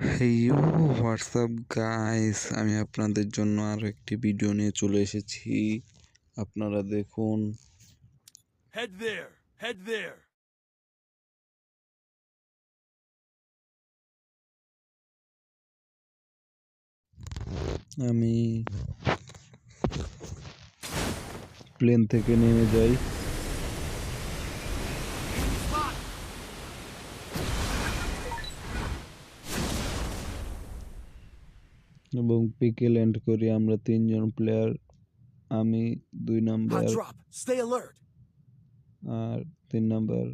হেইয়ো WhatsApp guys আমি আপনাদের জন্য আরও একটি ভিডিও নিয়ে চলে এসেছি আপনারা দেখুন. Head there. আমি প্লেন থেকে নেমে যাই এবং পিকে ল্যান্ড করি আমরা তিনজন প্লেয়ার আমি দুই নাম্বার. আর তিন নাম্বার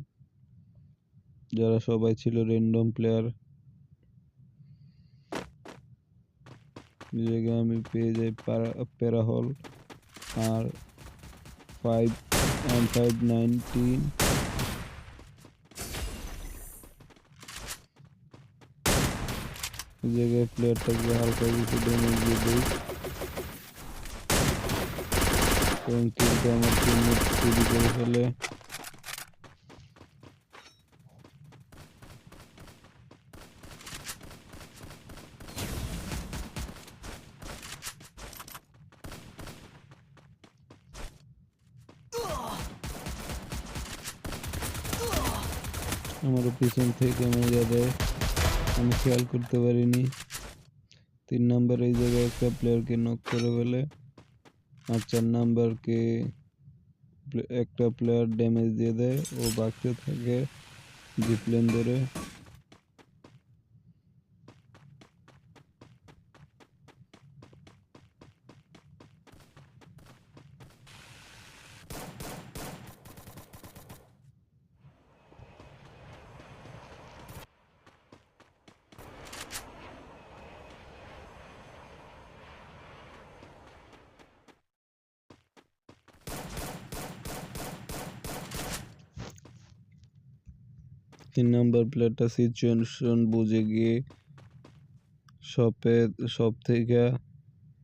যারা সবাই ছিল র্যান্ডম প্লেয়ার জায়গায় আমি পেয়ে যাই প্যারা প্যারাহল আর ফাইভ ফাইভ নাইনটিন এই জায়গায় প্লেয়ারটাকে হালকা কিছু ড্যামেজ দিয়ে দিই এবং কিন্তু আমার টিমমেট চুরি করে ফেলে আমার পিছন থেকে মজা দেয় আমি খেয়াল করতে পারিনি। তিন নাম্বার এই জায়গায় একটা প্লেয়ারকে নক করে ফেলে আর চার নাম্বারকে একটা প্লেয়ার ড্যামেজ দিয়ে দেয়। ও বাঁচতে থাকে জিপ্লেন ধরে তিন নাম্বার প্লেয়ারটা সিচুয়েশন বুঝে গিয়ে শপে শপ থেকে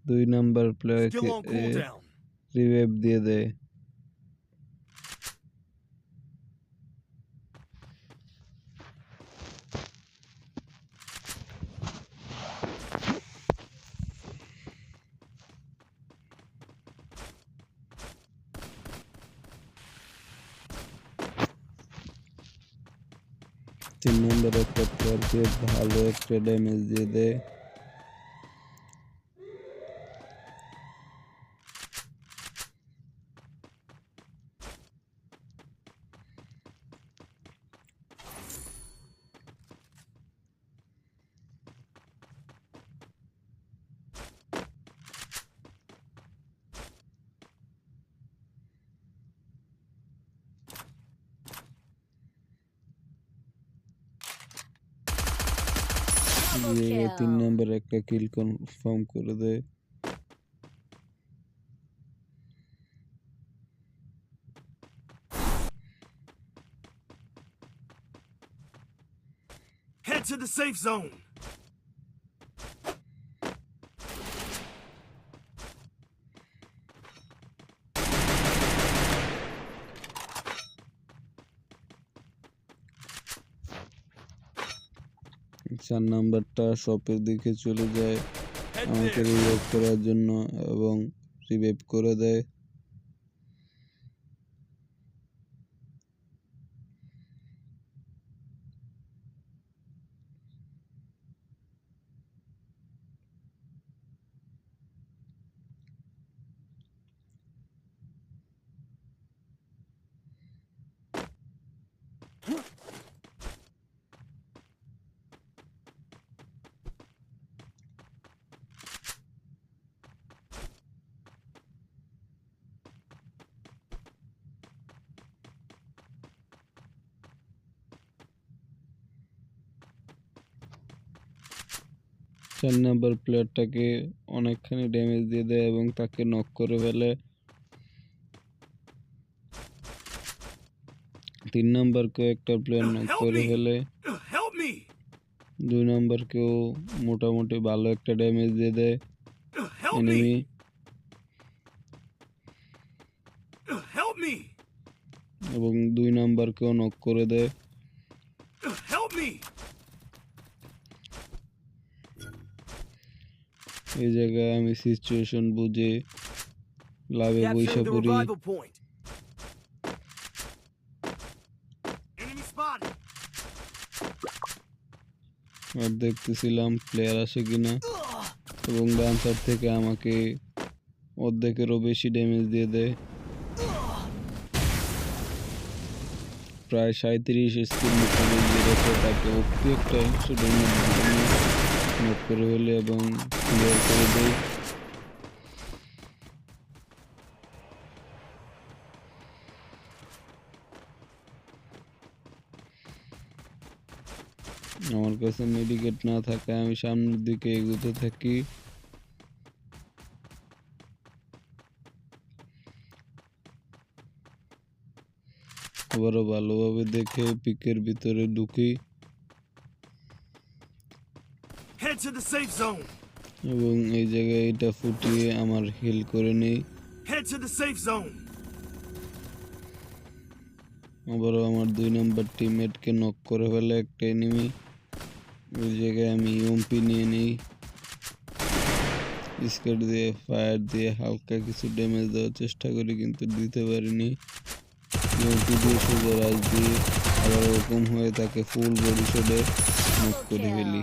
দুই নাম্বার Still প্লেয়ারকে on cooldown. রিভাইভ দিয়ে দেয় তিন নম্বর একটা প্লেয়ারকে ভালো একটা ড্যামেজ দিয়ে দেয় যে তিন নম্বর একটা কিল কনফার্ম করে দেয় Head to the safe zone. চার নাম্বারটা শপের দিকে চলে যায় আমাকে. রিভাইভ করার জন্য এবং রিভাইভ করে দেয় চার নাম্বার প্লেয়ারটাকে অনেকখানি ড্যামেজ দিয়ে দেয় এবং তাকে নক করে ফেলে। তিন নাম্বারকেও একটা প্লেয়ার নক করে ফেলে. দুই নাম্বারকেও মোটামুটি ভালো একটা ড্যামেজ দিয়ে দেয়। এনিমি. এবং দুই নাম্বারকেও নক করে দেয়। এই জায়গায় আমি সিচুয়েশন বুঝে লাভে বৈশা পড়ি। spotted. আর দেখতেছিলাম প্লেয়ার আসে কিনা এবং ডান্সার থেকে আমাকে অর্ধেকেরও বেশি ড্যামেজ দিয়ে দেয়। প্রায় সাঁত্রিশ স্কিল করে রেখে তাকে অতি একটা একশো ড্যামেজ করে ফেলে এবং ক্লিয়ার করে দেয় আমার কাছে মেডিকেট না থাকায় আমি সামনের দিকে এগোতে থাকি আবারও ভালোভাবে দেখে পিকের ভিতরে ঢুকি Head to the safe zone. এবং এই জায়গায় এটা ফুটিয়ে আমার হিল করে নেই। Head to the safe zone. আবারও আমার দুই নম্বর টিমমেটকে নক করে ফেলে একটা এনিমি ওই জায়গায় আমি ইউএমপি নিয়ে নিই। স্কেট দিয়ে ফায়ার দিয়ে হালকা কিছু ড্যামেজ দেওয়ার চেষ্টা করি কিন্তু দিতে পারিনি। ইউএমপি দিয়ে সোজা রাজ দিয়ে আবার ওরকম হয়ে তাকে ফুল বডি শটে নক করে ফেলি।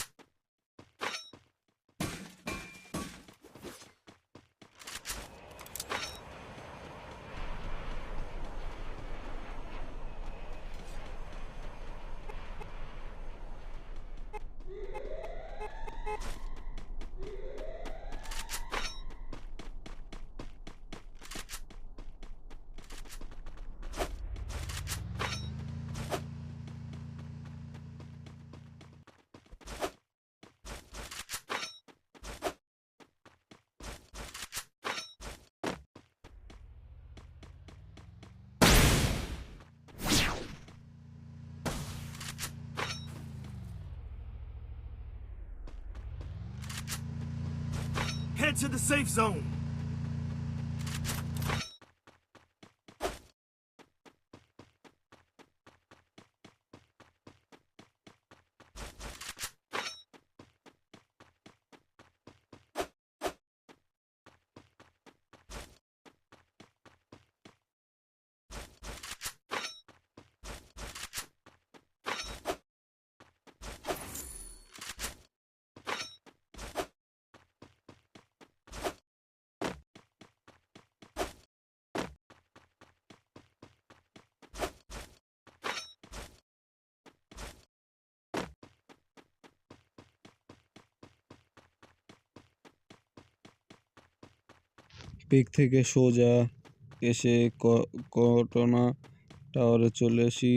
Head to the safe zone. Peak থেকে সোজা এসে কটনা টাওয়ারে চলে আসি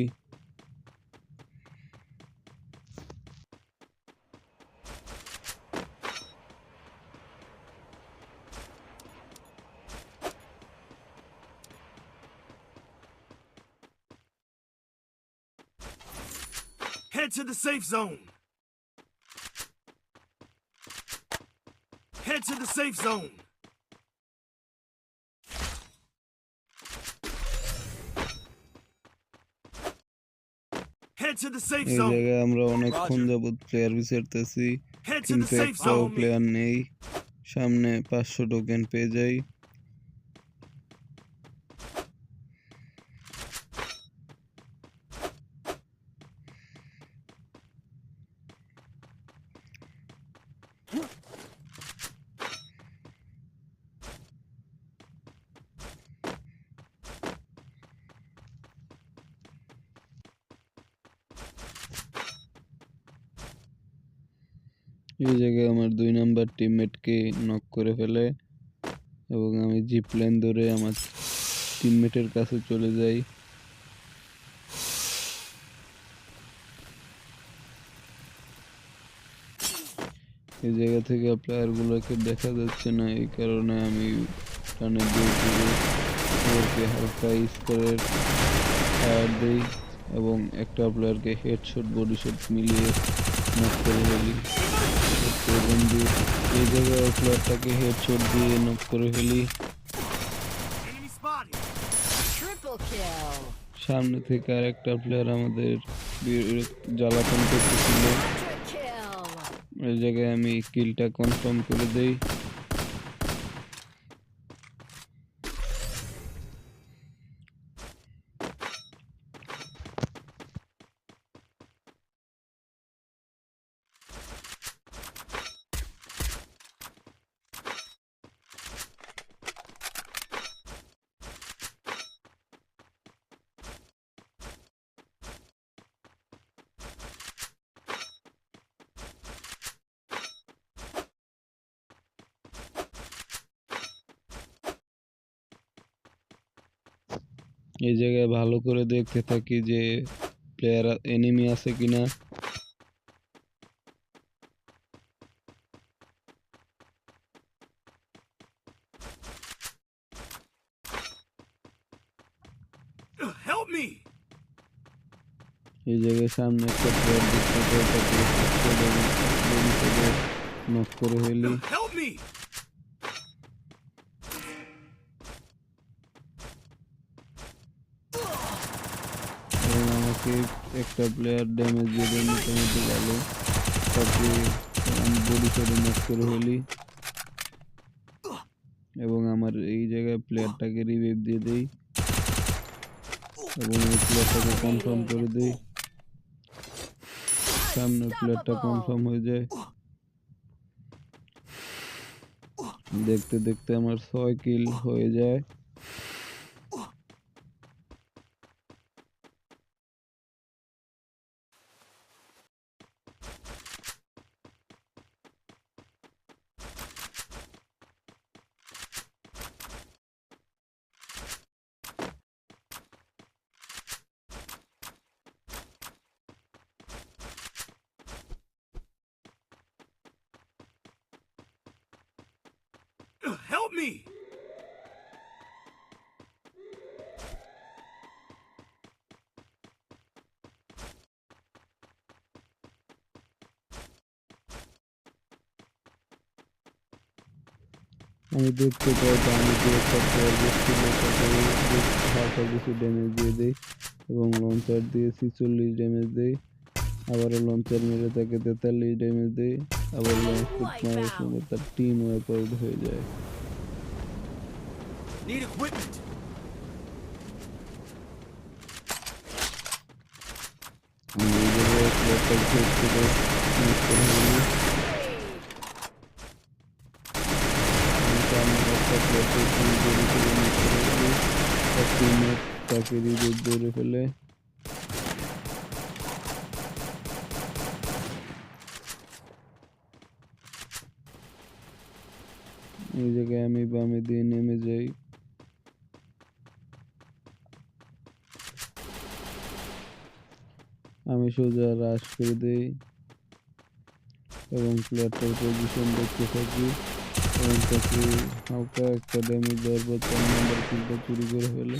Head to the safe zone. Head to the safe zone. Head to the safe এই জায়গায় আমরা অনেকক্ষণ. যাবত প্লেয়ার বিচারতেছি কিন্তু একটাও প্লেয়ার নেই। সামনে পাঁচশো টোকেন পেয়ে যাই। এই জায়গায় আমার দুই নাম্বার টিমমেটকে নক করে ফেলে এবং আমি জিপ লাইন ধরে আমার টিমমেটের কাছে চলে যাই। এই জায়গা থেকে প্লেয়ারগুলোকে দেখা যাচ্ছে না, এই কারণে আমি টানে দিয়ে হালকা স্কোরের ফায়ার দিই এবং একটা প্লেয়ারকে হেডশট বডি শট মিলিয়ে নক করে ফেলি। এবং বন্ধু। এই জায়গায় প্লেয়ারটাকে হেডশট দিয়ে নক করে ফেলি. সামনে থেকে আর একটা প্লেয়ার আমাদের জ্বালাতন করতেছিল। এই জায়গায় আমি কিলটা কনফার্ম করে দেই। এই জায়গায় ভালো করে দেখতে থাকি যে প্লেয়ার এনিমি আছে কিনা. এই জায়গায় সামনে একটা প্লেয়ার দেখতে পাই তাকে নক করে ফেলি Uh, Help me. এবং একটা প্লেয়ার ড্যামেজ দেয় মোটামুটি ভালো। তাকে আমি বডি করে নক করে ফেলি। এবং আমার এই জায়গায় প্লেয়ারটাকে রিভাইভ দিয়ে দেই। এবং এই প্লেয়ারটাকে কনফার্ম করে দেই। সামনের প্লেয়ারটা কনফার্ম হয়ে যায়। দেখতে দেখতে আমার ছয় কিল হয়ে যায়। Help me. আমি দেখতে পাই যে আমি যে একটা প্লেয়ার দেখছিল তাকে হালকা কিছু ড্যামেজ দিয়ে দেই এবং লঞ্চার দিয়ে ছিচল্লিশ ড্যামেজ দেই। আবারও লঞ্চার মেরে তাকে তেতাল্লিশ ড্যামেজ দেই। আবার লঞ্চ মারার সময় তার টিম ওয়াইপ আউট হয়ে যায়। Need equipment. আমি এই জায়গায় প্লেয়ারটা শেষ করে মিস করে ফেলি আমি সামনে একটা প্লেয়ারকে কিল করে ফেলে মিস করে ফেলি তার টিমমেট তাকে রিভিভ ধরে ফেলে এই জায়গায় আমি বামে দিয়ে নেমে যাই আমি সোজা রাশ করে দেই। এবং প্লেয়ারটার পজিশন দেখতে থাকি। এবং তাকে হালকা একটা ড্যামেজ দেওয়ার পর চার নম্বর কিলটা চুরি করে ফেলে।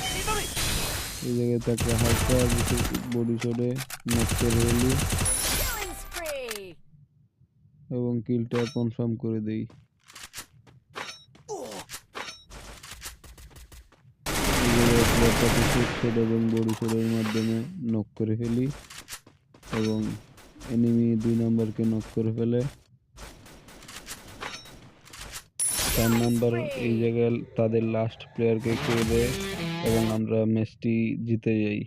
এই জায়গায় তাকে হালকা বডি শটে নক করে ফেলি। এবং কিলটা কনফার্ম করে দেই। এবং বডি শটের মাধ্যমে নক করে ফেলি। এবং এনিমি দুই নম্বরকে নক করে ফেলে। চার নম্বর এই জায়গায় তাদের লাস্ট প্লেয়ারকে খেয়ে দেয় এবং আমরা ম্যাচটি জিতে যাই।